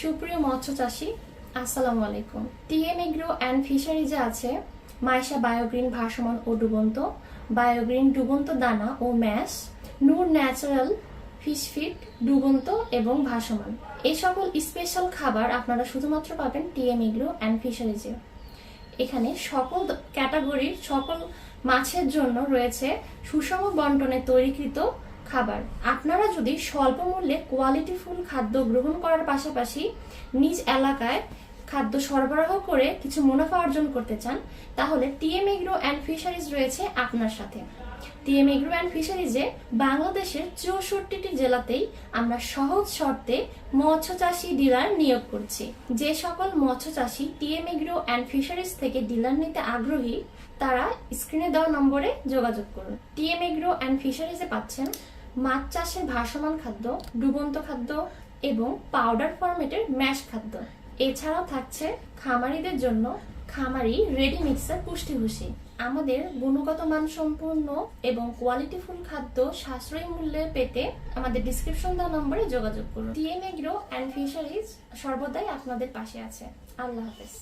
সুপ্রিয় মৎস্য চাষী, আসসালামু আলাইকুম। টিএম এগ্রো অ্যান্ড ফিশারিজে আছে, মাইশা বায়োগ্রিন ভাসমান ও ডুবন্ত, বায়োগ্রিন ডুবন্ত দানা ও mash, Noor natural fish feed ডুবন্ত এবং ভাসমান এই সকল স্পেশাল খাবার আপনারা শুধুমাত্র পাবেন টিএম এগ্রো অ্যান্ড ফিশারিজে। এখানে সকল ক্যাটাগরির সকল মাছের জন্য রয়েছে সুষম বন্টনে তৈরিকৃত খাবার। আপনারা যদি স্বল্প মূল্যে কোয়ালিটিফুল খাদ্য গ্রহণ করার পাশাপাশি নিজ এলাকায় খাদ্য সরবরাহ করে কিছু মুনাফা অর্জন করতে চান, তাহলে টিএম এগ্রো অ্যান্ড ফিশারিজ রয়েছে আপনার সাথে। টিএম এগ্রো অ্যান্ড ফিশারিজে বাংলাদেশের চৌষট্টিটি জেলাতেই আমরা সহজ শর্তে মৎস্য চাষী ডিলার নিয়োগ করছি। যে সকল মৎস্য চাষী টিএম এগ্রো অ্যান্ড ফিশারিজ থেকে ডিলার নিতে আগ্রহী, তারা স্ক্রিনে দেওয়া নম্বরে যোগাযোগ করুন। টিএম এগ্রো অ্যান্ড ফিশারিজে পাচ্ছেন মাছ চাষের ভাসমান খাদ্য, ডুবন্ত খাদ্য এবং পাউডার ফরম্যাটের ম্যাশ খাদ্য। এছাড়াও থাকছে খামারিদের জন্য খামারি রেডি মিক্সার পুষ্টি ভুষি আমাদের গুণগত মান সম্পূর্ণ এবং কোয়ালিটিফুল খাদ্য সাশ্রয়ী মূল্যে পেতে আমাদের ডিসক্রিপশন দেওয়া নম্বরে যোগাযোগ করুন। টিএম এগ্রো অ্যান্ড ফিশারিজ সর্বদাই আপনাদের পাশে আছে। আল্লাহ হাফেজ।